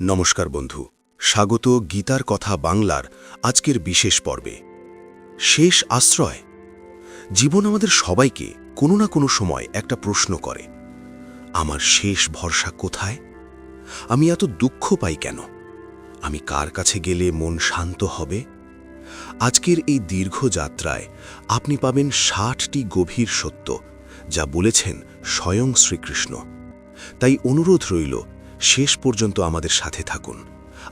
নমস্কার বন্ধু, স্বাগত গীতার কথা বাংলার আজকের বিশেষ পর্বে। শেষ আশ্রয়? জীবন আমাদের সবাইকে কোনো না কোনো সময় একটা প্রশ্ন করে, আমার শেষ ভরসা কোথায়? আমি এত দুঃখ পাই কেন? আমি কার কাছে গেলে মন শান্ত হবে? আজকের এই দীর্ঘ যাত্রায় আপনি পাবেন ষাটটি গভীর সত্য, যা বলেছেন স্বয়ং শ্রীকৃষ্ণ। তাই অনুরোধ রইল শেষ পর্যন্ত আমাদের সাথে থাকুন।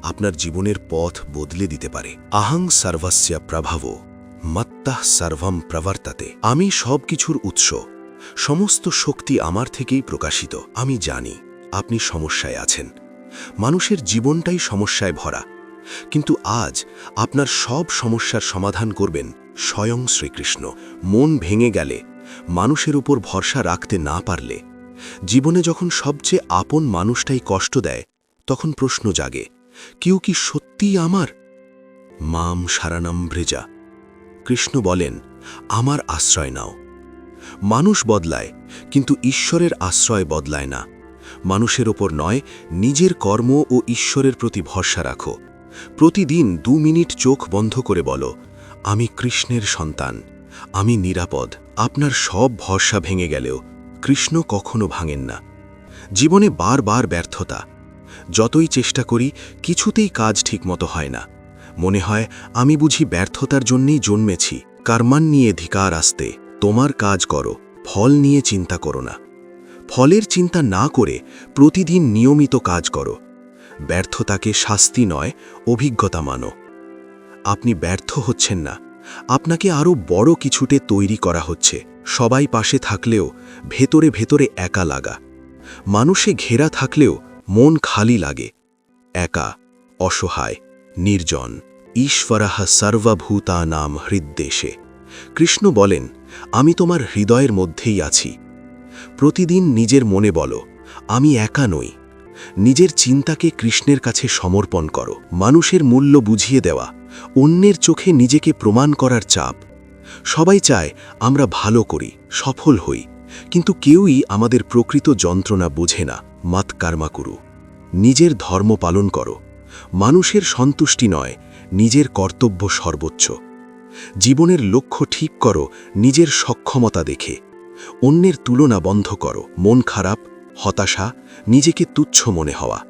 আপনার জীবনের পথ বদলে দিতে পারে। আহং সর্বস্য প্রভাব মত্তাহ সর্বম প্রবর্তাতে। আমি সব কিছুর উৎস। সমস্ত শক্তি আমার থেকেই প্রকাশিত। আমি জানি, আপনি সমস্যায় আছেন। মানুষের জীবনটাই সমস্যায় ভরা। কিন্তু আজ আপনার সব সমস্যার সমাধান করবেন স্বয়ং শ্রীকৃষ্ণ। মন ভেঙে গেলে, মানুষের উপর ভরসা রাখতে না পারলে জীবনে যখন সবচেয়ে আপন মানুষটাই কষ্ট দেয়, তখন প্রশ্ন জাগে, কেউ কি সত্যিই আমার? মাম সারানাম ভ্রেজা। কৃষ্ণ বলেন, আমার আশ্রয় নাও। মানুষ বদলায়, কিন্তু ঈশ্বরের আশ্রয় বদলায় না। মানুষের ওপর নয়, নিজের কর্ম ও ঈশ্বরের প্রতি ভরসা রাখো। প্রতিদিন দু মিনিট চোখ বন্ধ করে বলো, আমি কৃষ্ণের সন্তান, আমি নিরাপদ, আপনার সব ভরসা ভেঙে গেলেও কৃষ্ণ কখনো ভাঙেন না। জীবনে বারবার ব্যর্থতা। যতই চেষ্টা করি, কিছুতেই কাজ ঠিকমতো হয় না। মনে হয়, আমি বুঝি ব্যর্থতার জন্যেই জন্মেছি। কারমান নিয়ে ধিকার আসতে, তোমার কাজ করো, ফল নিয়ে চিন্তা করো না। ফলের চিন্তা না করে প্রতিদিন নিয়মিত কাজ করো। ব্যর্থতাকে শাস্তি নয়, অভিজ্ঞতা মানো। আপনি ব্যর্থ হচ্ছেন না। আপনাকে আরও বড় কিছুতে তৈরি করা হচ্ছে। সবাই পাশে থাকলেও ভেতরে ভেতরে একা লাগা। মানুষে ঘেরা থাকলেও মন খালি লাগে। একা, অসহায়, নির্জন, ঈশ্বরাহ সর্বভূতা নাম হৃদ্দেশে। কৃষ্ণ বলেন, আমি তোমার হৃদয়ের মধ্যেই আছি। প্রতিদিন নিজের মনে বলো, আমি একা নই। নিজের চিন্তাকে কৃষ্ণের কাছে সমর্পণ করো। মানুষের মূল্য বুঝিয়ে দেওয়া, অন্যের চোখে নিজেকে প্রমাণ করার চাপ সবাই চায় আমরা ভালো করি, সফল হই। কিন্তু কেউই আমাদের প্রকৃত যন্ত্রণা বোঝে না, মাত করু। নিজের ধর্ম পালন করো। মানুষের সন্তুষ্টি নয়, নিজের কর্তব্য সর্বোচ্চ। জীবনের লক্ষ্য ঠিক করো, নিজের সক্ষমতা দেখে। অন্যের তুলনা বন্ধ করো, মন খারাপ, হতাশা, নিজেকে তুচ্ছ মনে হওয়া।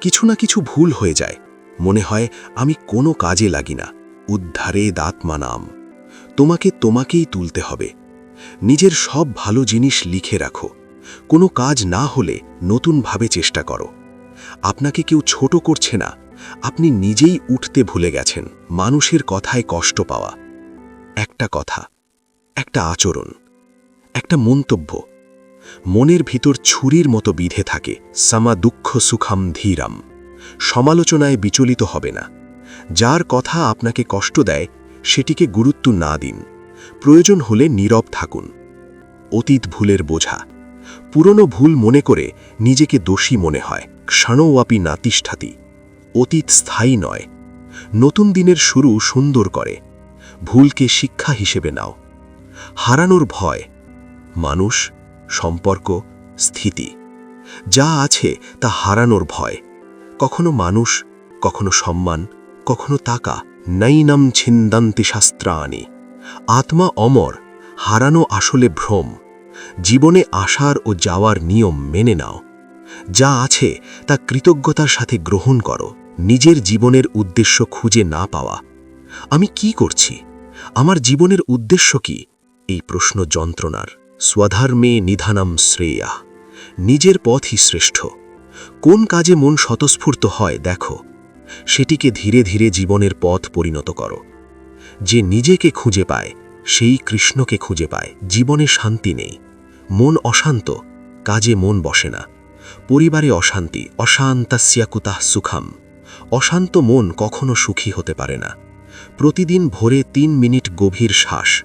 কিছু না কিছু ভুল হয়ে যায়। মনে হয়, আমি কোনো কাজে লাগি না। উদ্ধারে দাঁতমা নাম তোমাকে তোমাকেই তুলতে হবে। নিজের সব ভালো জিনিস লিখে রাখো। কোনো কাজ না হলে নতুনভাবে চেষ্টা করো। আপনাকে কেউ ছোট করছে না। আপনি নিজেই উঠতে ভুলে গেছেন। মানুষের কথায় কষ্ট পাওয়া। একটা কথা, একটা আচরণ, একটা মন্তব্য। মনের ভিতর ছুরির মতো বিধে থাকে। সামা দুঃখ সুখাম ধীরাম। সমালোচনায় বিচলিত হবে না। যার কথা আপনাকে কষ্ট দেয় সেটিকে গুরুত্ব না দিন। প্রয়োজন হলে নীরব থাকুন। অতীত ভুলের বোঝা। পুরনো ভুল মনে করে নিজেকে দোষী মনে হয়। ক্ষণওয়াপি নাতিষ্ঠাতি। অতীত স্থায়ী নয়। নতুন দিনের শুরু সুন্দর করে। ভুলকে শিক্ষা হিসেবে নাও। হারানোর ভয়। মানুষ, সম্পর্ক, স্থিতি। যা আছে তা হারানোর ভয়। কখনো মানুষ, কখনো সম্মান, কখনো তাকা। নৈনম ছিন্দান্তি শাস্ত্রাণি। আত্মা অমর, হারানো আসলে ভ্রম। জীবনে আসার ও যাওয়ার নিয়ম মেনে নাও। যা আছে, তা কৃতজ্ঞতার সাথে গ্রহণ করো। নিজের জীবনের উদ্দেশ্য খুঁজে না পাওয়া। আমি কি করছি? আমার জীবনের উদ্দেশ্য কি? এই প্রশ্ন যন্ত্রণার। স্বধর্মে নিধানাম শ্রেয়া। নিজের পথই শ্রেষ্ঠ। কোন কাজে মন স্বতঃস্ফূর্ত হয়, দেখো। সেটিকে ধীরে ধীরে জীবনের পথ পরিণত করো। যে নিজেকে খুঁজে পায়, সেই কৃষ্ণকে খুঁজে পায়। জীবনে শান্তি নেই। মন অশান্ত, কাজে মন বসে না। পরিবারে অশান্তি অশান্তাস্যাকুতাহ সুখাম। অশান্ত মন কখনো সুখী হতে পারে না। প্রতিদিন ভোরে তিন মিনিট গভীর শ্বাস।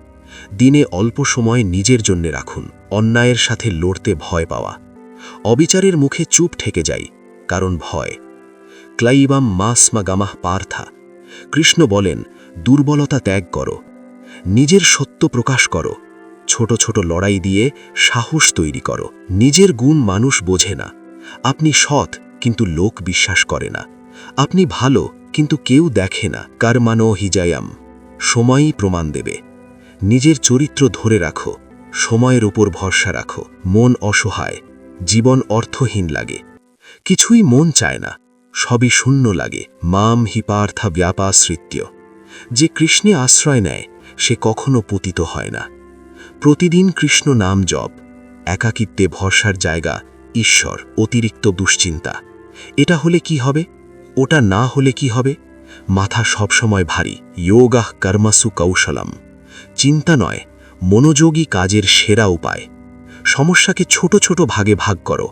দিনে অল্প সময় নিজের জন্যে রাখুন। অন্যায়ের সাথে লড়তে ভয় পাওয়া। অবিচারের মুখে চুপ ঠেকে যাই, কারণ ভয়। ক্লাইবাম মাসমা গামাহ পার্থা। কৃষ্ণ বলেন, দুর্বলতা ত্যাগ করো। নিজের সত্য প্রকাশ করো। ছোট ছোট লড়াই দিয়ে সাহস তৈরি করো। নিজের গুণ মানুষ বোঝে না। আপনি সৎ, কিন্তু লোক বিশ্বাস করে না। আপনি ভালো, কিন্তু কেউ দেখে না। কারমানো হিজায়াম সময়ই প্রমাণ দেবে। নিজের চরিত্র ধরে রাখো। সময়ের উপর ভরসা রাখো। মন অসহায়। জীবন অর্থহীন লাগে। কিছুই মন চায় না। সবই শূন্য লাগে, মাম হিপার্থা ব্যাপাশ্রিত্য যে কৃষ্ণে আশ্রয় নেয়, সে কখনো পতিত হয় না। প্রতিদিন কৃষ্ণ নাম জপ, একাকিত্বে ভরসার জায়গা, ঈশ্বর, অতিরিক্ত দুশ্চিন্তা। এটা হলে কি হবে? ওটা না হলে কি হবে? মাথা সবসময় ভারী যোগাহ কর্মাসু কৌশলম। চিন্তা নয়, মনোযোগী কাজের সেরা উপায়। সমস্যাকে ছোট ছোট ভাগে ভাগ করো।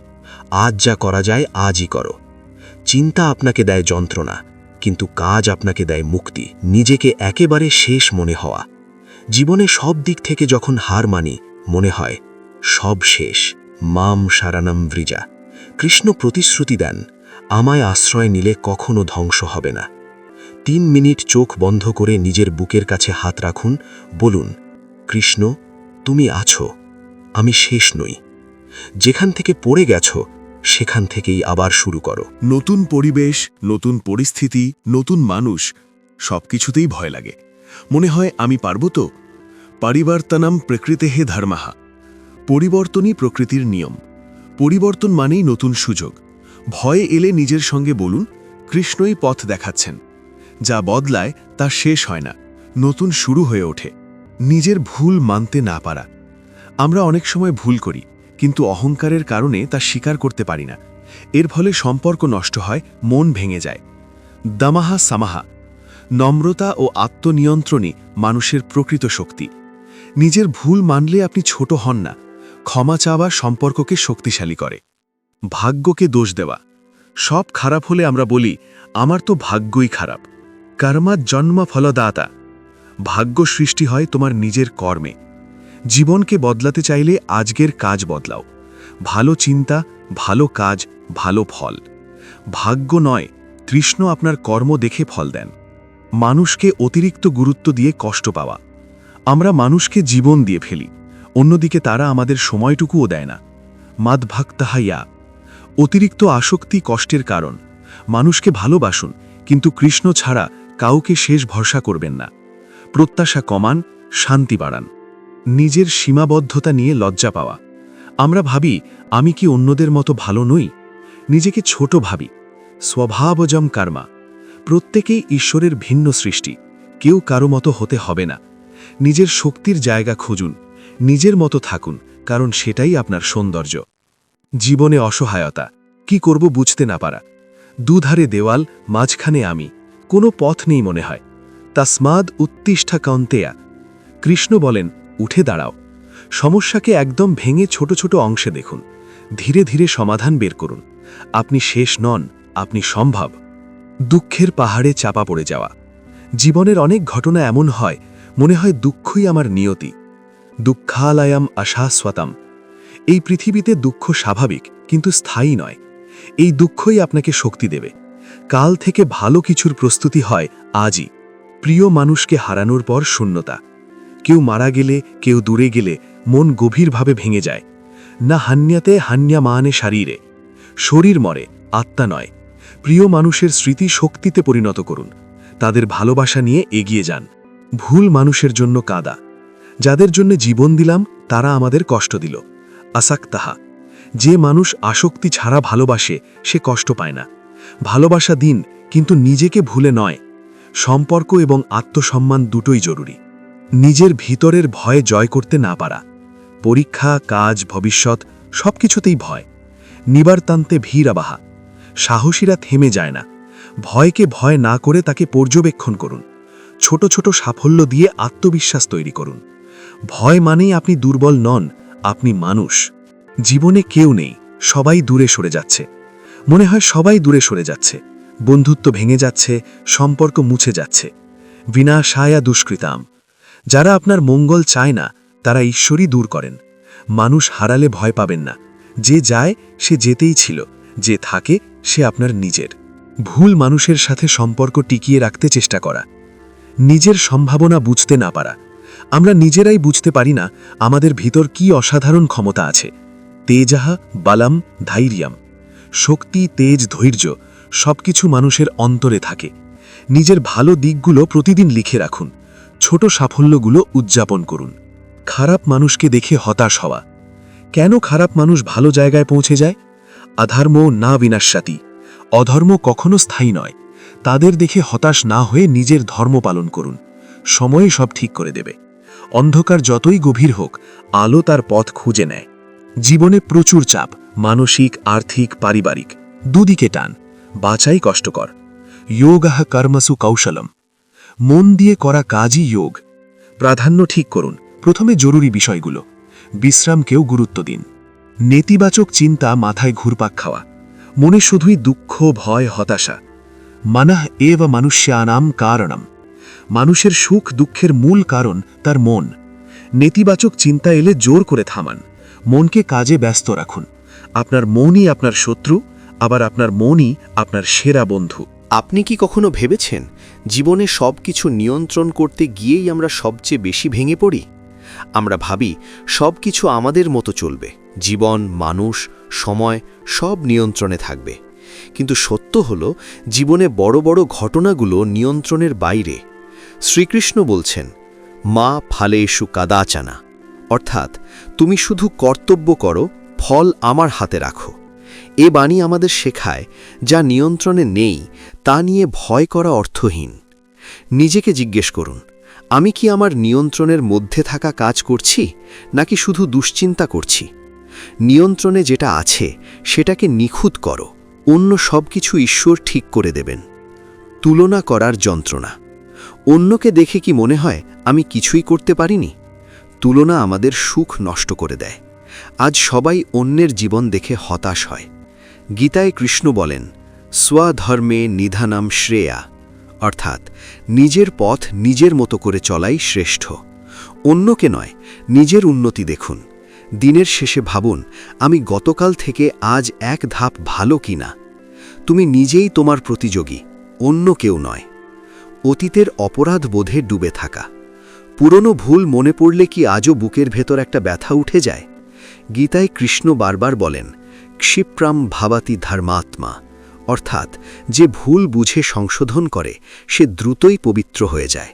আজ যা করা যায়, আজই করো। চিন্তা আপনাকে দেয় যন্ত্রণা, কিন্তু কাজ আপনাকে দেয় মুক্তি, নিজেকে একেবারে শেষ মনে হওয়া। জীবনে সব দিক থেকে যখন হার মানি, মনে হয়, সব শেষ, মাম সারানাম ব্রিজা কৃষ্ণ প্রতিশ্রুতি দেন, আমায় আশ্রয় নিলে কখনো ধ্বংস হবে না। তিন মিনিট চোখ বন্ধ করে নিজের বুকের কাছে হাত রাখুন, বলুন, কৃষ্ণ, তুমি আছো, আমি শেষ নই। যেখান থেকে পড়ে গেছো সেখান থেকেই আবার শুরু করো। নতুন পরিবেশ, নতুন পরিস্থিতি, নতুন মানুষ, সবকিছুতেই ভয় লাগে। মনে হয় আমি পারব তো? পরিবর্তনম প্রকৃতেহে ধর্মাহা পরিবর্তনই প্রকৃতির নিয়ম। পরিবর্তন মানেই নতুন সুযোগ। ভয়ে এলে নিজের সঙ্গে বলুন, কৃষ্ণই পথ দেখাচ্ছেন। যা বদলায়, তা শেষ হয় না। নতুন শুরু হয়ে ওঠে। নিজের ভুল মানতে না পারা। আমরা অনেক সময় ভুল করি। কিন্তু অহংকারের কারণে তা স্বীকার করতে পারি না। এর ফলে সম্পর্ক নষ্ট হয়, মন ভেঙে যায়। দামাহা সামাহা, নম্রতা ও আত্মনিয়ন্ত্রণই মানুষের প্রকৃত শক্তি। নিজের ভুল মানলে আপনি ছোট হন না, ক্ষমা চাওয়া সম্পর্ককে শক্তিশালী করে। ভাগ্যকে দোষ দেওয়া, সব খারাপ হলে আমরা বলি, আমার তো ভাগ্যই খারাপ। কর্মা জন্ম ফলদাতা ভাগ্য সৃষ্টি হয় তোমার নিজের কর্মে। জীবনকে বদলাতে চাইলে আজকের কাজ বদলাও। ভালো চিন্তা, ভালো কাজ, ভালো ফল। ভাগ্য নয় তৃষ্ণ আপনার কর্ম দেখে ফল দেন। মানুষকে অতিরিক্ত গুরুত্ব দিয়ে কষ্ট পাওয়া। আমরা মানুষকে জীবন দিয়ে ফেলি, অন্যদিকে তারা আমাদের সময়টুকুও দেয় না। মাদভাক্তাহাইয়া। অতিরিক্ত আসক্তি কষ্টের কারণ। মানুষকে ভালোবাসুন, কিন্তু কৃষ্ণ ছাড়া কাউকে শেষ ভরসা করবেন না। প্রত্যাশা কমান, শান্তি বাড়ান। নিজের সীমাবদ্ধতা নিয়ে লজ্জা পাওয়া। আমরা ভাবি, আমি কি অন্যদের মতো ভালো নই? নিজেকে ছোট ভাবি। স্বভাবজম কার্মা। প্রত্যেকেই ঈশ্বরের ভিন্ন সৃষ্টি। কেউ কারও মতো হতে হবে না। নিজের শক্তির জায়গা খুঁজুন। নিজের মতো থাকুন, কারণ সেটাই আপনার সৌন্দর্য। জীবনে অসহায়তা। কি করব বুঝতে না পারা। দুধারে দেওয়াল, মাঝখানে আমি। কোনো পথ নেই মনে হয়। তাসমাদ উত্তিষ্ঠা কন্তেয়া। কৃষ্ণ বলেন উঠে দাঁড়াও। সমস্যাকে একদম ভেঙে ছোট ছোট অংশে দেখুন। ধীরে ধীরে সমাধান বের করুন। আপনি শেষ নন, আপনি সম্ভব। দুঃখের পাহাড়ে চাপা পড়ে যাওয়া। জীবনের অনেক ঘটনা এমন হয়, মনে হয় দুঃখই আমার নিয়তি। দুঃখালয়াম আশাস্বতাম। এই পৃথিবীতে দুঃখ স্বাভাবিক, কিন্তু স্থায়ী নয়। এই দুঃখই আপনাকে শক্তি দেবে। কাল থেকে ভালো কিছুর প্রস্তুতি হয়, আজই। প্রিয় মানুষকে হারানোর পর শূন্যতা। কেউ মারা গেলে, কেউ দূরে গেলে মন গভীরভাবে ভেঙে যায়। না হান্যাতে হান্যা মানে শারীরে। শরীর মরে, আত্মা নয়। প্রিয় মানুষের স্মৃতি শক্তিতে পরিণত করুন। তাদের ভালোবাসা নিয়ে এগিয়ে যান। ভুল মানুষের জন্য কাদা। যাদের জন্য জীবন দিলাম, তারা আমাদের কষ্ট দিল। আসাক তাহা। যে মানুষ আসক্তি ছাড়া ভালোবাসে, সে কষ্ট পায় না। ভালোবাসা দিন, কিন্তু নিজেকে ভুলে নয়। সম্পর্ক এবং আত্মসম্মান দুটোই জরুরি। নিজের ভিতরের ভয় জয় করতে না পারা। পরীক্ষা, কাজ, ভবিষ্যৎ সবকিছুতেই ভয়। নিবারতান্তে ভীরাবাহা সাহসীরা থেমে যায় না। ভয়কে ভয় না করে তাকে পর্যবেক্ষণ করুন। ছোট ছোট সাফল্য দিয়ে আত্মবিশ্বাস তৈরি করুন। ভয় মানেই আপনি দুর্বল নন, আপনি মানুষ। জীবনে কেউ নেই, সবাই দূরে সরে যাচ্ছে। মনে হয় সবাই দূরে সরে যাচ্ছে। বন্ধুত্ব ভেঙে যাচ্ছে, সম্পর্ক মুছে যাচ্ছে। বিনাশায়া দুষ্কৃতাম। যারা আপনার মঙ্গল চায় না, তারা ঈশ্বরই দূর করেন। মানুষ হারালে ভয় পাবেন না। যে যায়, সে যেতেই ছিল, যে থাকে, সে আপনার নিজের। ভুল মানুষের সাথে সম্পর্ক টিকিয়ে রাখতে চেষ্টা করা। নিজের সম্ভাবনা বুঝতে না পারা। আমরা নিজেরাই বুঝতে পারি না, আমাদের ভিতর কি অসাধারণ ক্ষমতা আছে। তেজাহা, বালাম ধৈর্যম শক্তি, তেজ, ধৈর্য, সবকিছু মানুষের অন্তরে থাকে। নিজের ভালো দিকগুলো প্রতিদিন লিখে রাখুন। ছোট সাফল্যগুলো উদযাপন করুন। খারাপ মানুষকে দেখে হতাশ হওয়া। কেন খারাপ মানুষ ভালো জায়গায় পৌঁছে যায়? আধর্ম না বিনাশাতি। অধর্ম কখনো স্থায়ী নয়। তাদের দেখে হতাশ না হয়ে নিজের ধর্ম পালন করুন। সময়ে সব ঠিক করে দেবে। অন্ধকার যতই গভীর হোক, আলো তার পথ খুঁজে নেয়। জীবনে প্রচুর চাপ, মানসিক, আর্থিক, পারিবারিক, দুদিকে টান। বাঁচাই কষ্টকর। যোগাহ কর্মসু কৌশলম। মন দিয়ে করা কাজই যোগ। প্রাধান্য ঠিক করুন। প্রথমে জরুরি বিষয়গুলো। বিশ্রামকেও গুরুত্ব দিন। নেতিবাচক চিন্তা মাথায় ঘুরপাক খাওয়া। মনে শুধুই দুঃখ, ভয়, হতাশা। মানহ এব মানুষ্যানাম কারণম। মানুষের সুখ, দুঃখের মূল কারণ তার মন। নেতিবাচক চিন্তা এলে জোর করে থামান। মনকে কাজে ব্যস্ত রাখুন। আপনার মনই আপনার শত্রু, আবার আপনার মনই আপনার সেরা বন্ধু। আপনি কি কখনো ভেবেছেন জীবনে সব কিছু নিয়ন্ত্রণ করতে গিয়েই আমরা সবচেয়ে বেশি ভেঙে পড়ি। আমরা ভাবি সব কিছু আমাদের মতো চলবে। জীবন, মানুষ, সময়, সব নিয়ন্ত্রণে থাকবে। কিন্তু সত্য হল, জীবনে বড় বড় ঘটনাগুলো নিয়ন্ত্রণের বাইরে। শ্রীকৃষ্ণ বলছেন, মা ফালেষু কাদাচানা। অর্থাৎ, তুমি শুধু কর্তব্য করো, ফল আমার হাতে রাখো। এ বাণী আমাদের শেখায়, যা নিয়ন্ত্রণে নেই, তা নিয়ে ভয় করা অর্থহীন। নিজেকে জিজ্ঞেস করুন, আমি কি আমার নিয়ন্ত্রণের মধ্যে থাকা কাজ করছি, নাকি শুধু দুশ্চিন্তা করছি? নিয়ন্ত্রণে যেটা আছে, সেটাকে নিখুঁত করো, অন্য সব কিছু ঈশ্বর ঠিক করে দেবেন। তুলনা করার যন্ত্রণা। অন্যকে দেখে কি মনে হয়, আমি কিছুই করতে পারিনি? তুলনা আমাদের সুখ নষ্ট করে দেয়। আজ সবাই অন্যের জীবন দেখে হতাশ হয়। গীতায় কৃষ্ণ বলেন, স্বধর্মে নিধানাম শ্রেয়া অর্থাৎ নিজের পথ নিজের মতো করে চলাই শ্রেষ্ঠ। অন্যকে নয়, নিজের উন্নতি দেখুন। দিনের শেষে ভাবুন, আমি গতকাল থেকে আজ এক ধাপ ভালো কিনা তুমি নিজেই তোমার প্রতিযোগী, অন্য কেউ নয়। অতীতের অপরাধ বোধে ডুবে থাকা। পুরনো ভুল মনে পড়লে কি আজও বুকের ভেতর একটা ব্যথা উঠে যায়? গীতায় কৃষ্ণ বারবার বলেন ক্ষিপ্রাম ভাবাতি ধর্মাত্মা, অর্থাৎ যে ভুল বুঝে সংশোধন করে, সে দ্রুতই পবিত্র হয়ে যায়।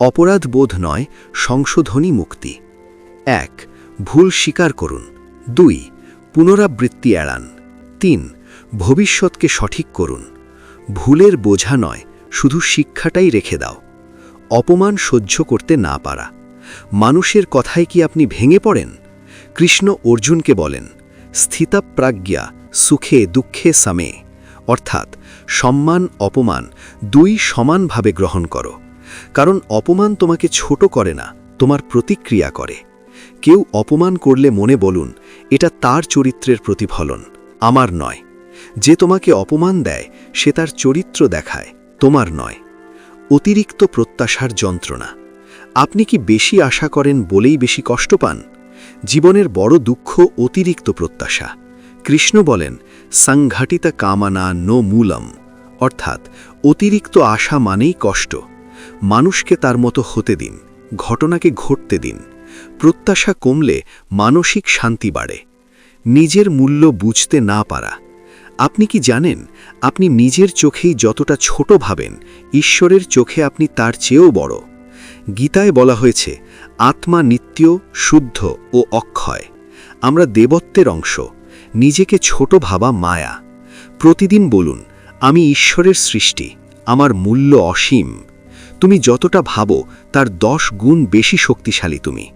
অপরাধ বোধ নয়, সংশোধনই মুক্তি। এক, ভুল স্বীকার করুন। দুই, পুনরাবৃত্তি এড়ান। তিন, ভবিষ্যৎকে সঠিক করুন। ভুলের বোঝা নয়, শুধু শিক্ষাটাই রেখে দাও। অপমান সহ্য করতে না পারা। মানুষের কথায় কি আপনি ভেঙে পড়েন? কৃষ্ণ অর্জুনকে বলেন স্থিতাপ্রাজ্ঞা, সুখে দুঃখে সামে। অর্থাৎ, সম্মান, অপমান দুই সমানভাবে গ্রহণ করো। কারণ অপমান তোমাকে ছোট করে না, তোমার প্রতিক্রিয়া করে। কেউ অপমান করলে মনে বলুন, এটা তার চরিত্রের প্রতিফলন, আমার নয়। যে তোমাকে অপমান দেয়, সে তার চরিত্র দেখায়, তোমার নয়। অতিরিক্ত প্রত্যাশার যন্ত্রণা। আপনি কি বেশি আশা করেন বলেই বেশি কষ্ট পান? জীবনের বড় দুঃখ অতিরিক্ত প্রত্যাশা। কৃষ্ণ বলেন, সাংঘাটিতা কামানা নো মূলম। অর্থাৎ, অতিরিক্ত আশা মানেই কষ্ট। মানুষকে তার মতো হতে দিন, ঘটনাকে ঘটতে দিন। প্রত্যাশা কমলে মানসিক শান্তি বাড়ে। নিজের মূল্য বুঝতে না পারা। আপনি কি জানেন, আপনি নিজের চোখেই যতটা ছোট ভাবেন, ঈশ্বরের চোখে আপনি তার চেয়েও বড়। গীতায় বলা হয়েছে, আত্মা নিত্য, শুদ্ধ ও অক্ষয়। আমরা দেবত্বের অংশ, নিজেকে ছোট ভাবা মায়া। প্রতিদিন বলুন, আমি ঈশ্বরের সৃষ্টি, আমার মূল্য অসীম। তুমি যতটা ভাবো, তার দশ গুণ বেশি শক্তিশালী তুমি।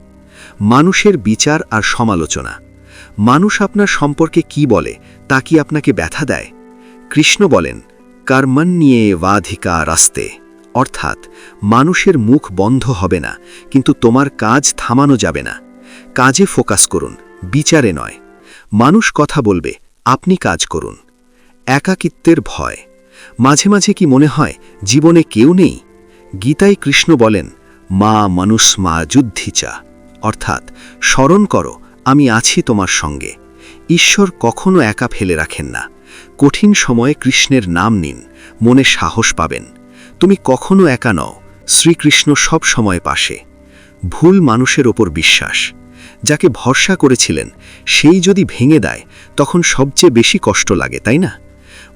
মানুষের বিচার আর সমালোচনা। মানুষ আপনার সম্পর্কে কি বলে, তা কি আপনাকে ব্যথা দেয়? কৃষ্ণ বলেন, কর্মণ্যে বাধিকা রাস্তে অর্থাৎ, মানুষের মুখ বন্ধ হবে না, কিন্তু তোমার কাজ থামানো যাবে না। কাজে ফোকাস করুন, বিচারে নয়। মানুষ কথা বলবে, আপনি কাজ করুন। একাকিত্বের ভয়। মাঝে মাঝে কি মনে হয়, জীবনে কেউ নেই? গীতায় কৃষ্ণ বলেন, মা মানুষ মা যুদ্ধিচা অর্থাৎ, স্মরণ করো, আমি আছি তোমার সঙ্গে। ঈশ্বর কখনো একা ফেলে রাখেন না। কঠিন সময়ে কৃষ্ণের নাম নিন, মনে সাহস পাবেন। তুমি কখনো একা নও, শ্রীকৃষ্ণ সব সময় পাশে। ভুল মানুষের ওপর বিশ্বাস। যাকে ভরসা করেছিলেন, সেই যদি ভেঙে দেয়, তখন সবচেয়ে বেশি কষ্ট লাগে, তাই না?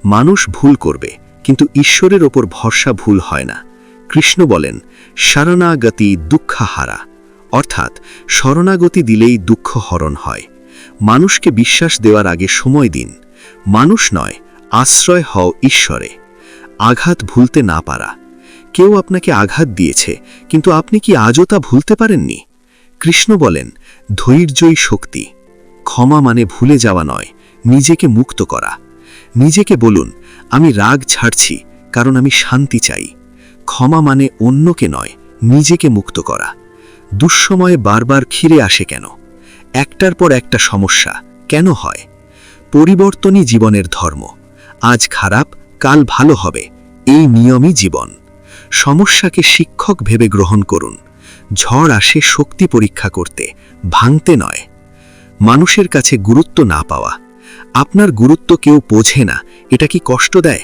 মানুষ ভুল করবে, কিন্তু ঈশ্বরের ওপর ভরসা ভুল হয় না। কৃষ্ণ বলেন, শরণাগতি দুঃখাহারা। অর্থাৎ, শরণাগতি দিলেই দুঃখ হরণ হয়। মানুষকে বিশ্বাস দেওয়ার আগে সময় দিন। মানুষ নয়, আশ্রয় হও ঈশ্বরে। আঘাত ভুলতে না পারা। কেউ আপনাকে আঘাত দিয়েছে, কিন্তু আপনি কি আজও তা ভুলতে পারেননি? কৃষ্ণ বলেন, ধৈর্যই শক্তি। ক্ষমা মানে ভুলে যাওয়া নয়, নিজেকে মুক্ত করা। নিজেকে বলুন, আমি রাগ ছাড়ছি, কারণ আমি শান্তি চাই। ক্ষমা মানে অন্যকে নয়, নিজেকে মুক্ত করা। দুঃসময়ে বারবার খিরে আসে কেন? একটার পর একটা সমস্যা, কেন হয়? পরিবর্তনই জীবনের ধর্ম। আজ খারাপ কাল ভালো হবে। এই নিয়মই জীবন। সমস্যাকে শিক্ষক ভেবে গ্রহণ করুন। ঝড় আসে শক্তি পরীক্ষা করতে, ভাঙতে নয়। মানুষের কাছে গুরুত্ব না পাওয়া। আপনার গুরুত্ব কেউ বোঝে না, এটা কি কষ্ট দেয়?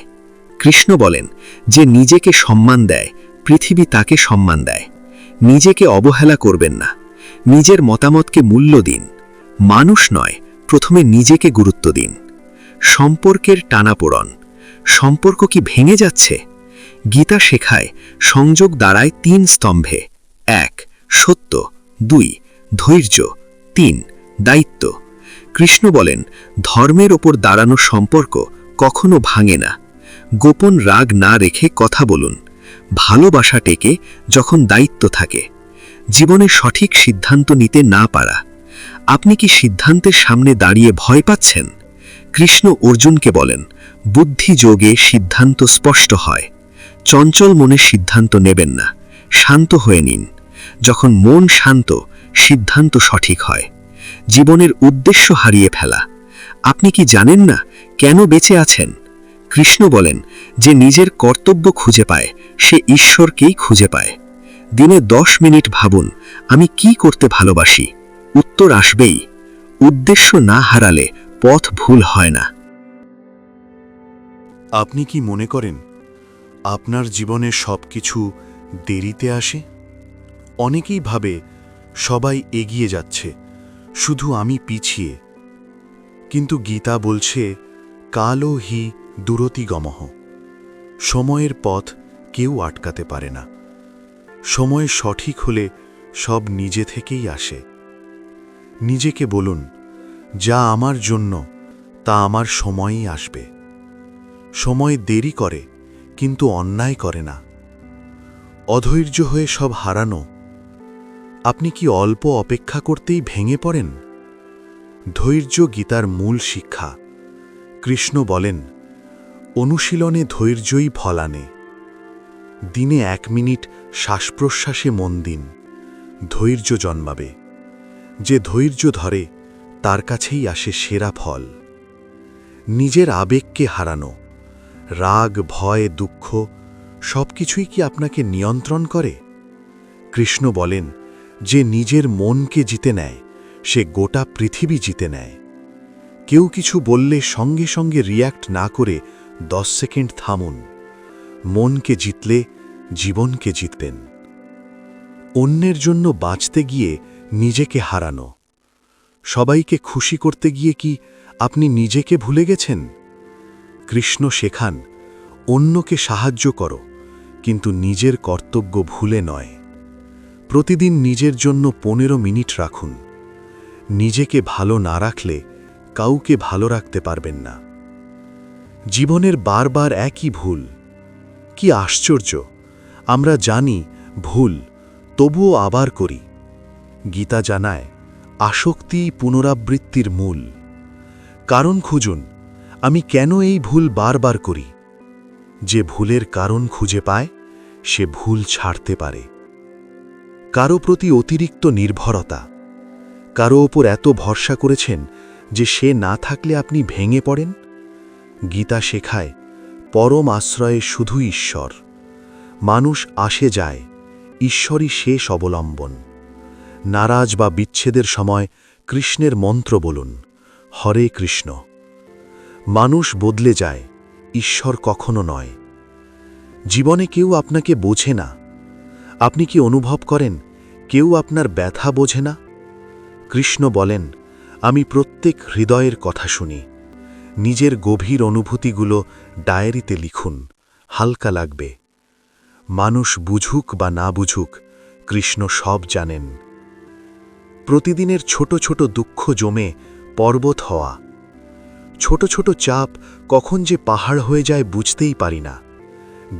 কৃষ্ণ বলেন, যে নিজেকে সম্মান দেয়, পৃথিবী তাকে সম্মান দেয়। নিজেকে অবহেলা করবেন না। নিজের মতামতকে মূল্য দিন। মানুষ নয়, প্রথমে নিজেকে গুরুত্ব দিন। সম্পর্কের টানাপোড়ন। সম্পর্ক কি ভেঙে যাচ্ছে? গীতা শেখায়, সংযোগ দাঁড়ায় তিন স্তম্ভে। এক, সত্য। দুই, ধৈর্য। তিন, দায়িত্ব। কৃষ্ণ বলেন, ধর্মের ওপর দাঁড়ানো সম্পর্ক কখনো ভাঙে না। গোপন রাগ না রেখে কথা বলুন। ভালোবাসা টেকে যখন দায়িত্ব থাকে। জীবনে সঠিক সিদ্ধান্ত নিতে না পারা। আপনি কি সিদ্ধান্তের সামনে দাঁড়িয়ে ভয় পাচ্ছেন? কৃষ্ণ অর্জুনকে বলেন, বুদ্ধি যোগে সিদ্ধান্ত স্পষ্ট হয়। চঞ্চল মনে সিদ্ধান্ত নেবেন না। শান্ত হয়ে নিন। যখন মন শান্ত, সিদ্ধান্ত সঠিক হয়। জীবনের উদ্দেশ্য হারিয়ে ফেলা। আপনি কি জানেন না কেন বেঁচে আছেন? কৃষ্ণ বলেন, যে নিজের কর্তব্য খুঁজে পায়, সে ঈশ্বরকেই খুঁজে পায়। দিনে দশ মিনিট ভাবুন, আমি কি করতে ভালোবাসি? উত্তর আসবেই। উদ্দেশ্য না হারালে পথ ভুল হয় না। আপনি কি মনে করেন, আপনার জীবনে সব কিছু দেরিতে আসে? অনেকেই ভাবে, সবাই এগিয়ে যাচ্ছে, শুধু আমি পিছিয়ে। কিন্তু গীতা বলছে কালো হি দূরতিগমহ। সময়ের পথ কেউ আটকাতে পারে না। সময় সঠিক হলে সব নিজে থেকেই আসে। নিজেকে বলুন যা আমার জন্য, তা আমার সময়ই আসবে। সময় দেরি করে, কিন্তু অন্যায় করে না। অধৈর্য হয়ে সব হারানো, আপনি কি অল্প অপেক্ষা করতেই ভেঙে পড়েন? ধৈর্য গীতার মূল শিক্ষা। কৃষ্ণ বলেন, অনুশীলনে ধৈর্যই ফল আনে। দিনে এক মিনিট শ্বাসপ্রশ্বাসে মন দিন, ধৈর্য জন্মাবে। যে ধৈর্য ধরে তার কাছেই আসে সেরা ফল। নিজের আবেগকে হারানো, রাগ, ভয়, দুঃখ সব কিছুই কি আপনাকে নিয়ন্ত্রণ করে? কৃষ্ণ বলেন, যে নিজের মনকে জিতে নেয়, সে গোটা পৃথিবী জিতে নেয়। কেউ কিছু বললে সঙ্গে সঙ্গে রিয়্যাক্ট না করে দশ সেকেন্ড থামুন। মনকে জিতলে জীবনকে জিতবেন। অন্যের জন্য বাঁচতে গিয়ে নিজেকে হারানো সবাইকে খুশি করতে গিয়ে কি আপনি নিজেকে ভুলে গেছেন? কৃষ্ণ শেখান, অন্যকে সাহায্য করো, কিন্তু নিজের কর্তব্য ভুলে নয়। প্রতিদিন নিজের জন্য পনেরো মিনিট রাখুন। নিজেকে ভালো না রাখলে কাউকে ভালো রাখতে পারবেন না। জীবনের বারবার একই ভুল। কি আশ্চর্য! আমরা জানি ভুল, তবুও আবার করি। গীতা জানায় আসক্তি পুনরাবৃত্তির মূল। কারণ খুঁজুন, আমি কেন এই ভুল বারবার করি? যে ভুলের কারণ খুঁজে পায়, সে ভুল ছাড়তে পারে। কারও প্রতি অতিরিক্ত নির্ভরতা। কারও ওপর এত ভরসা করেছেন যে সে না থাকলে আপনি ভেঙে পড়েন? গীতা শেখায়, পরম আশ্রয়ে শুধু ঈশ্বর। মানুষ আসে যায়, ঈশ্বরই শেষ অবলম্বন। নারাজ বা বিচ্ছেদের সময় কৃষ্ণের মন্ত্র বলুন, হরে কৃষ্ণ, মানুষ বদলে যায়, ঈশ্বর কখনো নয়। জীবনে কেউ আপনাকে বোঝে না। আপনি কি অনুভব করেন, কেউ আপনার ব্যথা বোঝে না? কৃষ্ণ বলেন, আমি প্রত্যেক হৃদয়ের কথা শুনি। নিজের গভীর অনুভূতিগুলো ডায়েরিতে লিখুন, হালকা লাগবে। মানুষ বুঝুক বা না বুঝুক, কৃষ্ণ সব জানেন। প্রতিদিনের ছোট ছোট দুঃখ জমে পর্বত হওয়া। ছোট ছোট চাপ কখন যে পাহাড় হয়ে যায় বুঝতেই পারি না।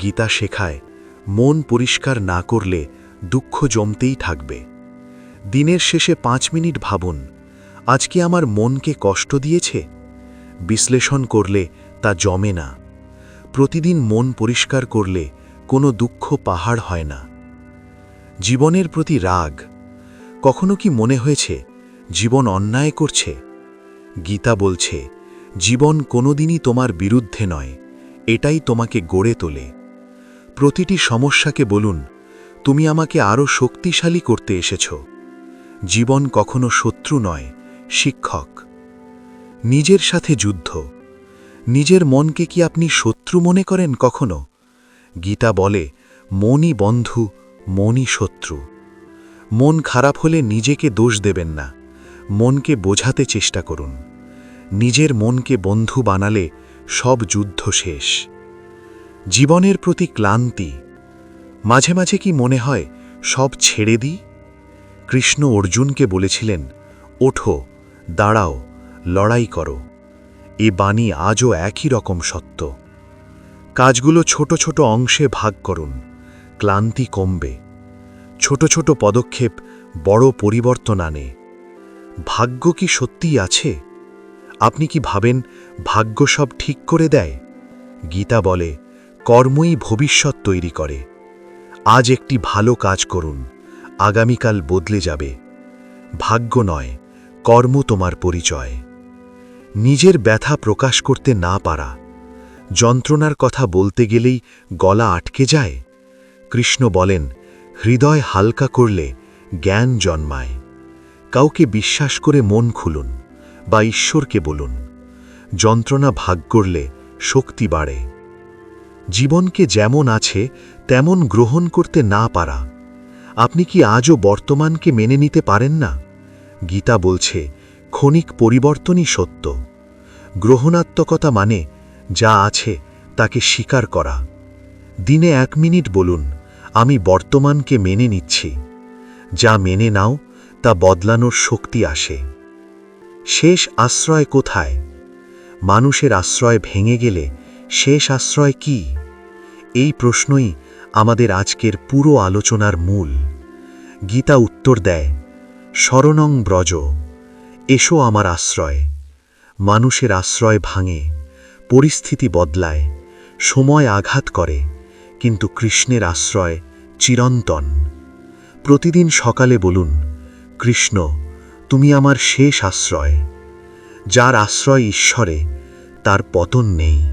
গীতা শেখায়, মন পরিষ্কার না করলে দুঃখ জমতেই থাকবে। দিনের শেষে পাঁচ মিনিট ভাবুন আজকে আমার মনকে কষ্ট দিয়েছে? বিশ্লেষণ করলে তা জমে না। প্রতিদিন মন পরিষ্কার করলে কোনো দুঃখ পাহাড় হয় না। জীবনের প্রতি রাগ কখনো কি মনে হয়েছে, জীবন অন্যায় করছে? গীতা বলছে, জীবন কোনোদিনই তোমার বিরুদ্ধে নয়, এটাই তোমাকে গড়ে তোলে। প্রতিটি সমস্যাকে বলুন, তুমি আমাকে আরও শক্তিশালী করতে এসেছ। জীবন কখনো শত্রু নয়, শিক্ষক। নিজের সাথে যুদ্ধ। নিজের মনকে কি আপনি শত্রু মনে করেন কখনো? গীতা বলে, মনই বন্ধু, মনই শত্রু। মন খারাপ হলে নিজেকে দোষ দেবেন না। মনকে বোঝাতে চেষ্টা করুন। নিজের মনকে বন্ধু বানালে সব যুদ্ধ শেষ। জীবনের প্রতি ক্লান্তি। মাঝে মাঝে কি মনে হয়, সব ছেড়ে দিই? কৃষ্ণ অর্জুনকে বলেছিলেন, ওঠো, দাঁড়াও, লড়াই করো। এ বাণী আজও একই রকম সত্য। কাজগুলো ছোট ছোট অংশে ভাগ করুন। ক্লান্তি কমবে। ছোট ছোট পদক্ষেপ বড় পরিবর্তন আনে। ভাগ্য কি সত্যিই আছে? আপনি কি ভাবেন ভাগ্য সব ঠিক করে দেয়? গীতা বলে, কর্মই ভবিষ্যৎ তৈরি করে। আজ একটি ভালো কাজ করুন, আগামীকাল বদলে যাবে। ভাগ্য নয়, কর্ম তোমার পরিচয়। নিজের ব্যথা প্রকাশ করতে না পারা। যন্ত্রণার কথা বলতে গেলেই গলা আটকে যায়। কৃষ্ণ বলেন হৃদয় হালকা করলে জ্ঞান জন্মায়। কাউকে বিশ্বাস করে মন খুলুন বা ঈশ্বরকে বলুন। যন্ত্রণা ভাগ করলে শক্তি বাড়ে। জীবনকে যেমন আছে, তেমন গ্রহণ করতে না পারা। আপনি কি আজও বর্তমানকে মেনে নিতে পারেন না? গীতা বলছে, ক্ষণিক পরিবর্তনই সত্য। গ্রহণাত্মকতা মানে যা আছে তাকে স্বীকার করা। দিনে এক মিনিট বলুন আমি বর্তমানকে মেনে নিচ্ছি। যা মেনে নাও, তা বদলানোর শক্তি আসে। শেষ আশ্রয় কোথায়? মানুষের আশ্রয় ভেঙে গেলে শেষ আশ্রয় কি? এই প্রশ্নই আমাদের আজকের পুরো আলোচনার মূল। গীতা উত্তর দেয়, শরণং ব্রজ, এসো আমার আশ্রয়। মানুষের আশ্রয় ভাঙে, পরিস্থিতি বদলায়, সময় আঘাত করে। কিন্তু কৃষ্ণের আশ্রয় চিরন্তন। প্রতিদিন সকালে বলুন, কৃষ্ণ, তুমি আমার শেষ আশ্রয়। যার আশ্রয় ঈশ্বরে, তার পতন নেই।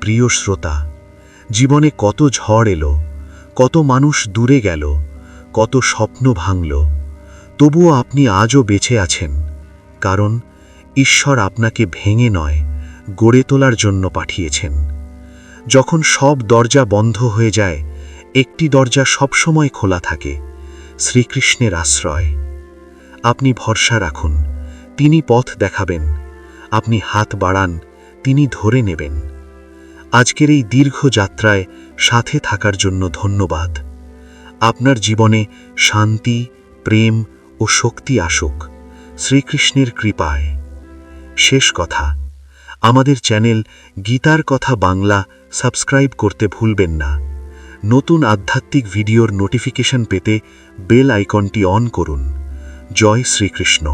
প্রিয় শ্রোতা, জীবনে কত ঝড় এলো, কত মানুষ দূরে গেল, কত স্বপ্ন ভাঙল। তবুও আপনি আজও বেঁচে আছেন, কারণ ঈশ্বর আপনাকে ভেঙে নয়, গড়ে তোলার জন্য পাঠিয়েছেন। যখন সব দরজা বন্ধ হয়ে যায়, একটি দরজা সবসময় খোলা থাকে, শ্রীকৃষ্ণের আশ্রয়। আপনি ভরসা রাখুন, তিনি পথ দেখাবেন, আপনি হাত বাড়ান, তিনি ধরে নেবেন। আজকের এই দীর্ঘ যাত্রায় সাথে থাকার জন্য ধন্যবাদ। আপনার জীবনে শান্তি, প্রেম ও শক্তি আসুক, শ্রীকৃষ্ণের কৃপায়। শেষ কথা, আমাদের চ্যানেল গীতার কথা বাংলা সাবস্ক্রাইব করতে ভুলবেন না। নতুন আধ্যাত্মিক ভিডিওর নোটিফিকেশন পেতে বেল আইকনটি অন করুন। জয় শ্রীকৃষ্ণ।